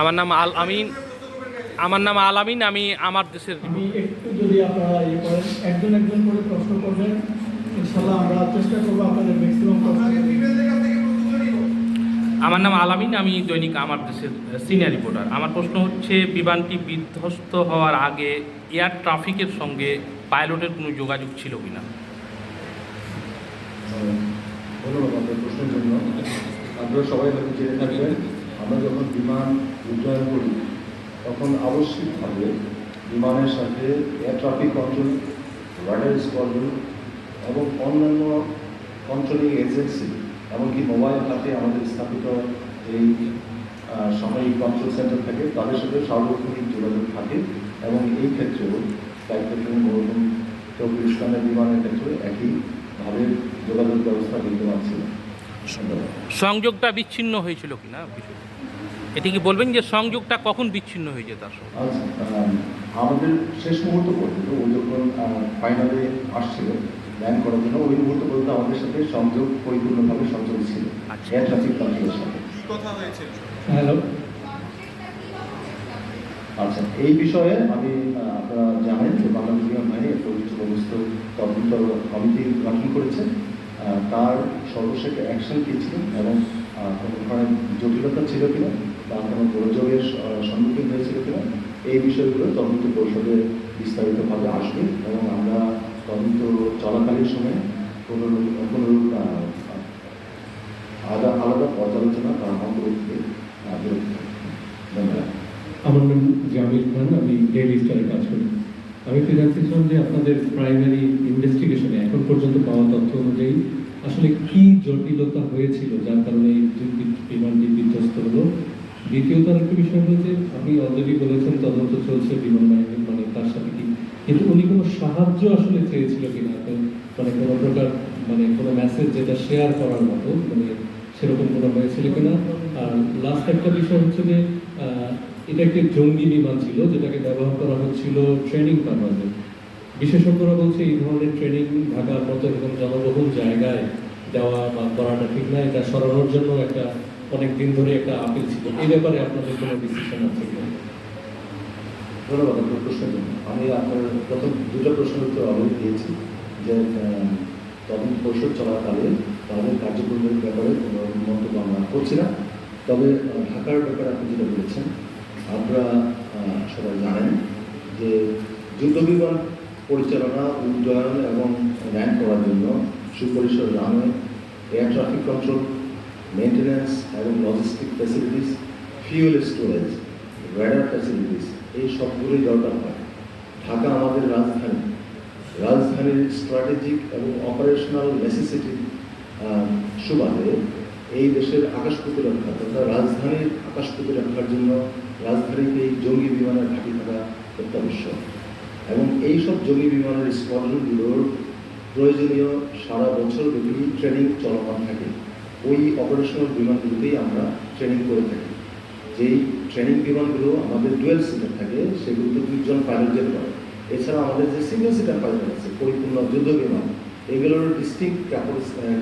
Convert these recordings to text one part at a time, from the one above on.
আমার নাম আল আমিন আমার নাম আল আমিন আমি আমার দেশের আমি একটু যদি আপনারা ইয়ে করেন একজন একজন করে প্রশ্ন করবেন ইনশাল্লাহ আমরা চেষ্টা করব আপনাদের ম্যাক্সিমাম আমার নাম আলামিন আমি দৈনিক আমার দেশের সিনিয়র রিপোর্টার আমার প্রশ্ন হচ্ছে বিমানটি বিধ্বস্ত হওয়ার আগে এয়ার ট্রাফিকের সঙ্গে পাইলটের কোনো যোগাযোগ ছিল কিনা? ধন্যবাদ আপনার প্রশ্নের জন্য। আপনারা সবাই হয়তো জেনে থাকবেন। আমরা যখন বিমান উড্ডয়ন করি, তখন আবশ্যিকভাবে বিমানের সাথে air traffic control radar squadron এবং অন্যান্য কন্ট্রোলিং এজেন্সি এমনকি মোবাইল হাতে আমাদের স্থাপিত এই সাময়িক কন্ট্রোল সেন্টার থাকে, তাদের সাথে সার্বক্ষণিক যোগাযোগ থাকে এবং এই ক্ষেত্রেও ফ্লাইট ক্ষেত্রে মরহুম চৌকির ইসলামের বিমানের ক্ষেত্রে একইভাবে যোগাযোগ ব্যবস্থা বিদ্যমান ছিল। সংযোগটা বিচ্ছিন্ন হয়েছিল কিনা বিষয়টা? এটি কি বলবেন যে সংযোগটা কখন বিচ্ছিন্ন হয়েছে তার সঙ্গে? আমাদের শেষ মুহূর্ত পর্যন্ত ও যখন ফাইনালে আসছিল ল্যান্ড করার জন্য ওই মুহূর্ত পর্যন্ত আমাদের সাথে সংযোগ পরিপূর্ণভাবে সংযোগ ছিল। আচ্ছা। এয়ার ট্রাফিক কন্ট্রোলের সাথে। হ্যালো। আচ্ছা এই বিষয়ে আমি আপনারা জানেন যে বাংলাদেশ বিমান বাহিনী একটা উচ্চপদস্থ তদন্ত কমিটি গঠন করেছে। তার সর্বশেষ অ্যাকশন কী ছিল এবং কোনো ধরনের জটিলতা ছিল কিনা বা কোনো গোলযোগের সম্মুখীন হয়েছিল কিনা, এই বিষয়গুলো তদন্ত পরিষদে বিস্তারিতভাবে আসবে এবং আমরা তদন্ত চলাকালীন সময়ে কোনো কোনো আলাদা আলাদা পর্যালোচনা বা অন্তর্ভুক্তি। ধন্যবাদ আমার নাম জামির খান, আমি ডেইলি স্টারে কাজ করি জানতেছিলাম যে আপনাদের প্রাইমারি ইনভেস্টিগেশনে এখন পর্যন্ত পাওয়া তথ্য অনুযায়ী, আসলে কি জটিলতা হয়েছিল? যার কারণে বিমানটি বিধ্বস্ত হলো। দ্বিতীয়ত আরেকটা বিষয় হলো যে, আপনি অলরেডি বলেছেন তদন্ত চলছে বিমান বাহিনীর মানে তার সাথে কি কিন্তু উনি কোনো সাহায্য আসলে চেয়েছিল কিনা? মানে কোনো প্রকার মানে কোনো মেসেজ যেটা শেয়ার করার মতো মানে সেরকম কোনো হয়েছিল কিনা? আর লাস্ট একটা বিষয় হচ্ছে যে এটা একটি জঙ্গি বিমান ছিল, যেটাকে ব্যবহার করা হচ্ছিল ট্রেনিং পারপাসে বিশেষজ্ঞরা বলছে, এই ধরনের ট্রেনিং ঢাকার মতো এরকম জনবহুল জায়গায় দেওয়া বা করাটা ঠিক না এটা সরানোর জন্য একটা অনেক দিন ধরে একটা আপিল ছিল। এই ব্যাপারে আপনাদের কোনো ডিসিশন আছে ধন্যবাদ, আপনার প্রশ্নের জন্য। আমি আপনার প্রথম দুটো প্রশ্নের উত্তর অলরেডি দিয়েছি যে তদন্ত পরিষদ চলাকালে তাদের কার্যক্রমের ব্যাপারে কোনো মন্তব্য আমরা করছি না। তবে ঢাকার ব্যাপারে আপনি যেটা বলেছেন, আমরা সবাই যুদ্ধবিমান পরিচালনা উড্ডয়ন এবং ল্যান্ড করার জন্য সুপরিসর runway air traffic control maintenance এবং logistic facilities fuel storage radar facilities এই সবগুলোই দরকার হয়। ঢাকা আমাদের রাজধানী। রাজধানীর স্ট্র্যাটেজিক এবং অপারেশনাল নেসেসিটি সুবাদে এই দেশের আকাশ প্রতিরক্ষা তথা রাজধানীর আকাশ প্রতিরক্ষার জন্য রাজধানীতে এই জঙ্গি বিমানের ঘাঁটি থাকা অত্যাবশ্যক। এবং এই সব জঙ্গি বিমানের স্কোয়াড্রনগুলোর প্রয়োজনীয় সারা বছর ব্যাপী ট্রেনিং চলমান থাকে। ওই অপারেশনাল বিমানগুলোতেই আমরা ট্রেনিং করে থাকি। যেই ট্রেনিং বিমানগুলো আমাদের ডুয়েল সিটার থাকে সেগুলোতে দুইজন পাইলট যেতে এছাড়া আমাদের যে সিঙ্গেল সিটার পাইলট আছে, পরিপূর্ণ যুদ্ধ বিমান, এগুলোর ডিস্টিংক্ট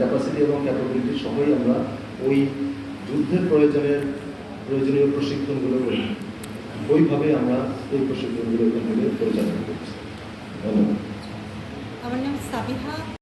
ক্যাপাসিটি এবং ক্যাপাবিলিটি সহই আমরা ওই যুদ্ধের প্রয়োজনের, প্রয়োজনীয় প্রশিক্ষণগুলো করি। ওইভাবে আমরা এই প্রশিক্ষণগুলো এখান পরিচালনা করছি। ধন্যবাদ। আমার নাম সাবিহা।